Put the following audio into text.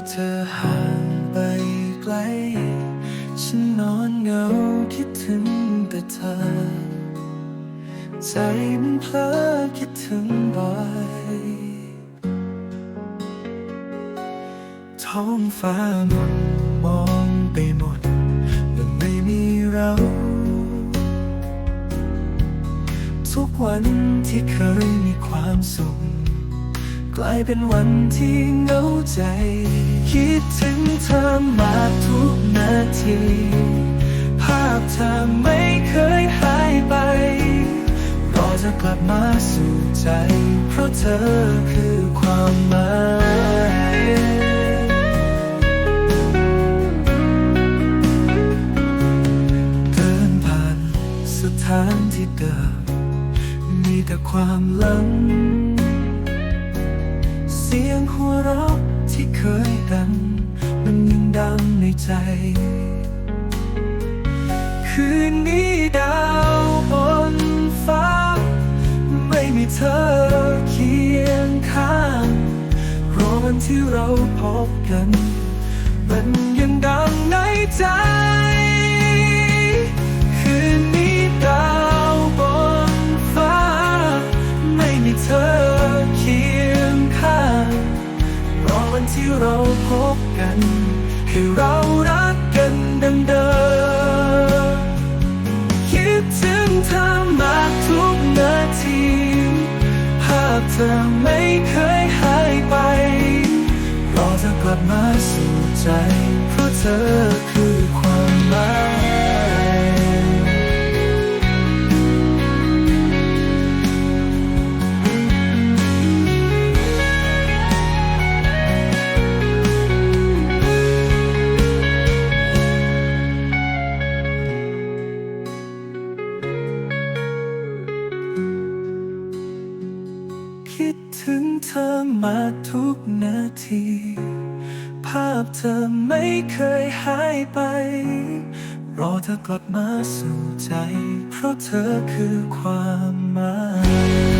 ที่เธอห่างไปไกล ฉันนอนเหงาคิดถึงแต่เธอ ใจมันเพลอคิดถึงบ่อยท้องฟ้าหมดมองไปหมดและไม่มีเรา ทุกวันที่เคยมีความสุข กลายเป็นวันที่เหงาใจ คิดถึงเธอมาทุกนาที ภาพเธอไม่เคยหายไป รอจะกลับมาสู่ใจ เพราะเธอคือความหมายเดินผ่านสถานที่เดิมมีแต่ความลัง เราะที่เคยดังมันยังดังในใจ คืนนี้ดาวบนฟ้า ไม่มีเธอเคียงข้างรอวันที่เราพบกัน มันยังดังในใจ วันที่เราพบกัน ให้เรารักกันดังเดิมคิดถึงเธอมากทุกนาที ภาพเธอไม่เคยหายไป รอเธอกลับมาสู่ใจเพราะเธอ คิดถึงเธอมาทุกนาที ภาพเธอไม่เคยหายไป รอเธอกลับมาสู่ใจ เพราะเธอคือความหมาย